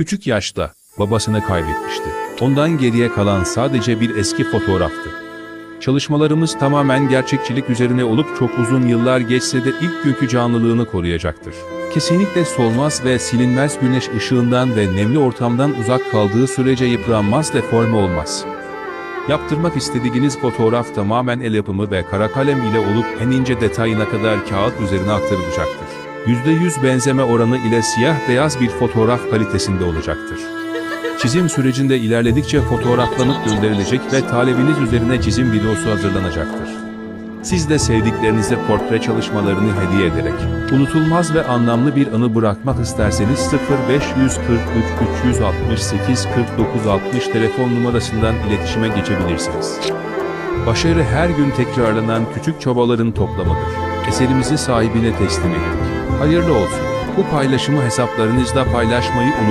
Küçük yaşta babasını kaybetmişti. Ondan geriye kalan sadece bir eski fotoğraftı. Çalışmalarımız tamamen gerçekçilik üzerine olup çok uzun yıllar geçse de ilk günkü canlılığını koruyacaktır. Kesinlikle solmaz ve silinmez güneş ışığından ve nemli ortamdan uzak kaldığı sürece yıpranmaz deforme olmaz. Yaptırmak istediğiniz fotoğraf tamamen el yapımı ve kara kalem ile olup en ince detayına kadar kağıt üzerine aktarılacaktır. %100 benzeme oranı ile siyah beyaz bir fotoğraf kalitesinde olacaktır. Çizim sürecinde ilerledikçe fotoğraflanıp gönderilecek ve talebiniz üzerine çizim videosu hazırlanacaktır. Siz de sevdiklerinize portre çalışmalarını hediye ederek unutulmaz ve anlamlı bir anı bırakmak isterseniz 0543 368 49 60 telefon numarasından iletişime geçebilirsiniz. Başarı her gün tekrarlanan küçük çabaların toplamıdır. Eserimizi sahibine teslim ettik. Hayırlı olsun. Bu paylaşımı hesaplarınızda paylaşmayı unutmayın.